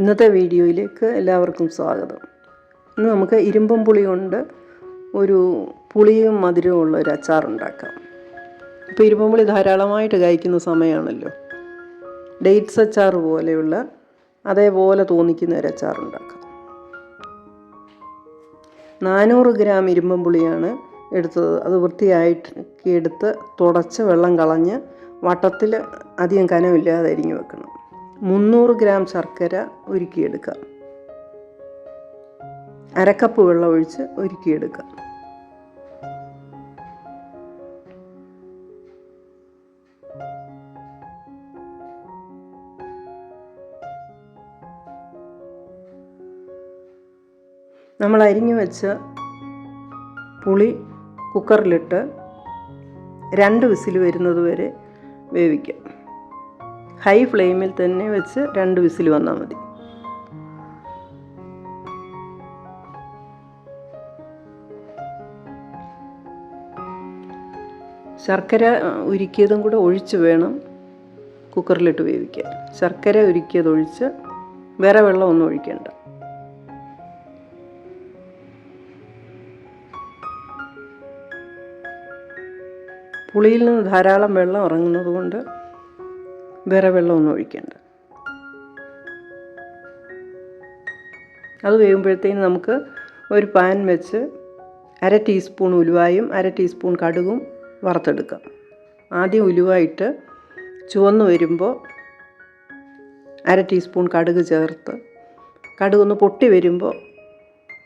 ഇന്നത്തെ വീഡിയോയിലേക്ക് എല്ലാവർക്കും സ്വാഗതം. ഇന്ന് നമുക്ക് ഇരുമ്പം പുളി കൊണ്ട് ഒരു പുളിയും മധുരവും ഉള്ള ഒരു അച്ചാർ ഉണ്ടാക്കാം. ഇപ്പോൾ ഇരുമ്പം പുളി ധാരാളമായിട്ട് കഴിക്കുന്ന സമയമാണല്ലോ. ഡേറ്റ്സ് അച്ചാർ പോലെയുള്ള അതേപോലെ തോന്നിക്കുന്ന ഒരു അച്ചാർ ഉണ്ടാക്കാം. നാനൂറ് ഗ്രാം ഇരുമ്പം പുളിയാണ് എടുത്തത്. അത് വൃത്തിയായിട്ട് എടുത്ത് തുടച്ച് വെള്ളം കളഞ്ഞ് വട്ടത്തിൽ അധികം കനമില്ലാതെ അരിഞ്ഞു വെക്കണം. മുന്നൂറ് ഗ്രാം ശർക്കര ഉരുക്കിയെടുക്കാം അരക്കപ്പ് വെള്ളം ഒഴിച്ച് ഉരുക്കിയെടുക്കാം നമ്മൾ അരിഞ്ഞു വെച്ച പുളി കുക്കറിലിട്ട് രണ്ട് വിസിൽ വരുന്നത് വരെ വേവിക്കാം. ഹൈ ഫ്ലെയിമിൽ തന്നെ വെച്ച് രണ്ട് വിസിൽ വന്നാൽ മതി. ശർക്കര ഉരുക്കിയതും കൂടെ ഒഴിച്ച് വേണം കുക്കറിലിട്ട് വേവിക്കാൻ. ശർക്കര ഉരുക്കിയത് ഒഴിച്ച് വേറെ വെള്ളമൊന്നും ഒഴിക്കേണ്ട. പുളിയിൽ നിന്ന് ധാരാളം വെള്ളം ഇറങ്ങുന്നത് കൊണ്ട് വേറെ വെള്ളമൊന്നും ഒഴിക്കേണ്ട. അത് വേകുമ്പോഴത്തേന് നമുക്ക് ഒരു പാൻ വെച്ച് അര ടീസ്പൂൺ ഉലുവായും അര ടീസ്പൂൺ കടുകും വറുത്തെടുക്കാം. ആദ്യം ഉലുവായിട്ട് ചുവന്ന് വരുമ്പോൾ അര ടീസ്പൂൺ കടുക് ചേർത്ത് കടുക് ഒന്ന് പൊട്ടി വരുമ്പോൾ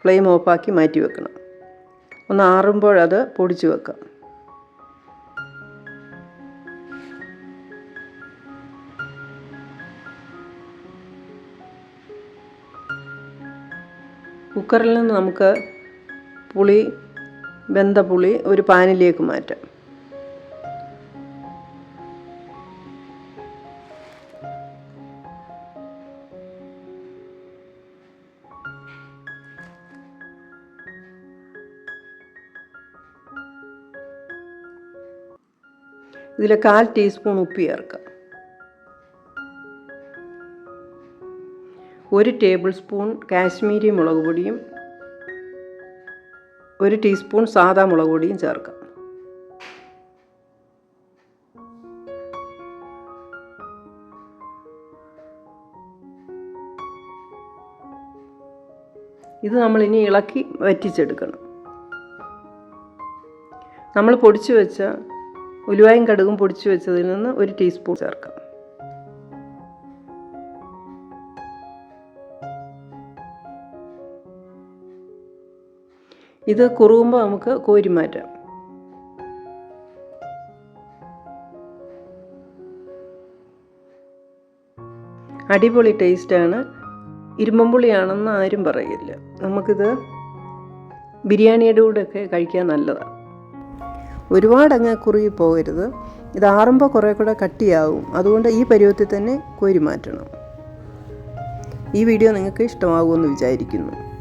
ഫ്ലെയിം ഓഫാക്കി മാറ്റി വെക്കണം. ഒന്ന് ആറുമ്പോഴത് പൊടിച്ച് വെക്കാം. കുക്കറിൽ നിന്ന് നമുക്ക് പുളി വെന്ത പുളി ഒരു പാനിലേക്ക് മാറ്റാം. ഇതിൽ കാൽ ടീസ്പൂൺ ഉപ്പ് ചേർക്കാം. ഒരു ടേബിൾ സ്പൂൺ കാശ്മീരി മുളക് പൊടിയും ഒരു ടീസ്പൂൺ സാദാ മുളക് പൊടിയും ചേർക്കാം. ഇത് നമ്മൾ ഇനി ഇളക്കി വറ്റിച്ചെടുക്കണം. നമ്മൾ പൊടിച്ചു വെച്ച ഉലുവായും കടുകും പൊടിച്ചു വെച്ചതിൽ നിന്ന് ഒരു ടീസ്പൂൺ ചേർക്കാം. ഇത് കുറുകുമ്പോൾ നമുക്ക് കോരി മാറ്റാം. അടിപൊളി ടേസ്റ്റാണ് ഇരുമ്പമ്പുളിയാണെന്ന് ആരും പറയില്ല. നമുക്കിത് ബിരിയാണിയുടെ കൂടെയൊക്കെ കഴിക്കാൻ നല്ലതാണ് ഒരുപാട് അങ്ങ് കുറുകി പോകരുത്. ഇത് ആറുമ്പോൾ കുറേ കൂടെ കട്ടിയാവും. അതുകൊണ്ട് ഈ പരുവത്തിൽ തന്നെ കോരി മാറ്റണം. ഈ വീഡിയോ നിങ്ങൾക്ക് ഇഷ്ടമാകുമെന്ന് വിചാരിക്കുന്നു.